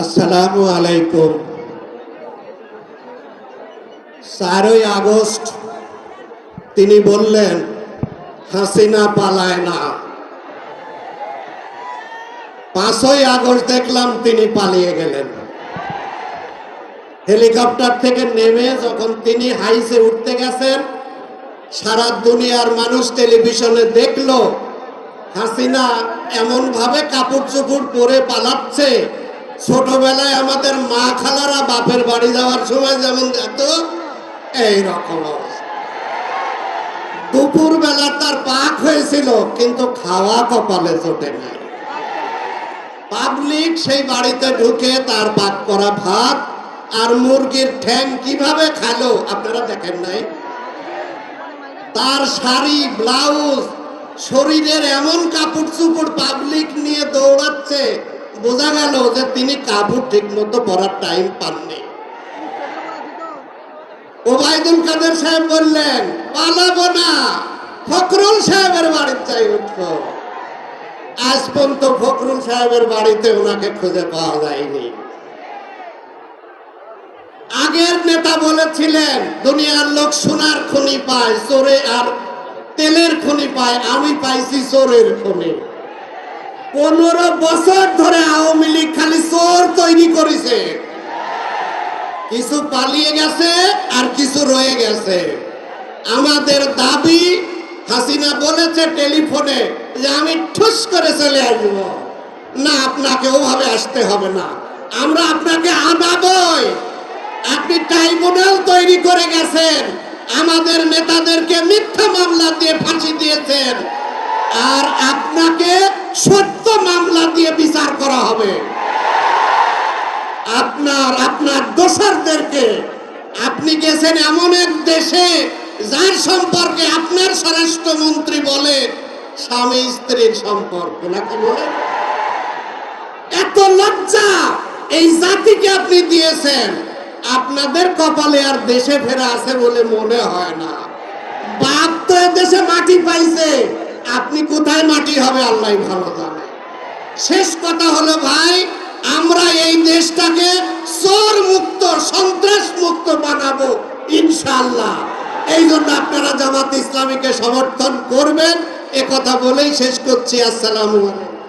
আসসালামু আলাইকুম। চারই আগস্ট, তিনি বললেন, হাসিনা পালায় না। পাঁচই আগস্ট দেখলাম তিনি পালিয়ে গেলেন। হেলিকপ্টার থেকে নেমে যখন তিনি হাইসে উঠতে গেছেন, সারা দুনিয়ার মানুষ টেলিভিশনে দেখল, হাসিনা এমন ভাবে কাপড় চোপড় পরে পালাচ্ছে ছোটবেলায় আমাদের মা খালারা বাপের বাড়ি যাওয়ার সময় যেমন যেত এই রকম অবস্থা। দুপুর বেলা তার পাক হয়েছিল, কিন্তু খাওয়া কপালে চোটে নাই পাবলিক সেই বাড়িতে ঢুকে তার পাক করা ভাত আর মুরগির ঠ্যাং কীভাবে খালো, আপনারা দেখেন নাই তার শাড়ি, ব্লাউজ, শরীরের এমন কাপড় চুপড় পাবলিক নিয়ে দৌড়াচ্ছে বোঝা গেল যে তিনি কাপড় ঠিক মতো পরার টাইম পাননি। ওবায়দুল কাদের সাহেব বললেন, পালাবো না। ফখরুল সাহেবের বাড়ির চাই উঠবো। আজ পর্যন্ত ফখরুল সাহেবের বাড়িতে ওনাকে খুঁজে পাওয়া যায়নি। আগের নেতা বলেছিলেন, দুনিয়ার লোক সোনার খনি পায়, চোরে আর তেলের খনি পায়, আমি পাইছি চোরের খনি। পনেরো বছর ধরে আওয়ামী লীগ খালি চোর তৈরি করেছে। কিছু পালিয়ে গেছে আর কিছু রয়ে গেছে। আমাদের দাবি, হাসিনা বলেছে টেলিফোনে যে আমি ঠুস করে চলে আসব। না আপনাকে ওভাবে আসতে হবে না। আমরা আপনাকে আনাবই। আপনি ট্রাইব্যুনাল তৈরি করে গেছেন। আমাদের নেতাদেরকে মিথ্যা মামলা দিয়ে ফাঁসি দিয়েছেন। আর আপনাকে সত্য মামলা দিয়ে বিচার করা হবে। আপনার আপনার দোসরদেরকে আপনি গেছেন এমন এক দেশে যার সম্পর্কে আপনার স্বরাষ্ট্রমন্ত্রী বলে স্বামী স্ত্রীর সম্পর্ক, নাকি বলে? এত লজ্জা এই জাতিকে আপনি দিয়েছেন। আপনাদের কপালে আর দেশে ফেরা আছে বলে মনে হয় না। বাপ তো দেশে মাটি পাইছে। আপনি কোথায় মাটি হবে আল্লাহ ভালো জানে। শেষ কথা হলো ভাই, আমরা এই দেশটাকে চোর মুক্ত সন্ত্রাস মুক্ত বানাবো ইনশাআল্লাহ। এই জন্য আপনারা জামাত ইসলামীকে সমর্থন করবেন। কথা বলেই শেষ করছি। আসসালামু আলাইকুম।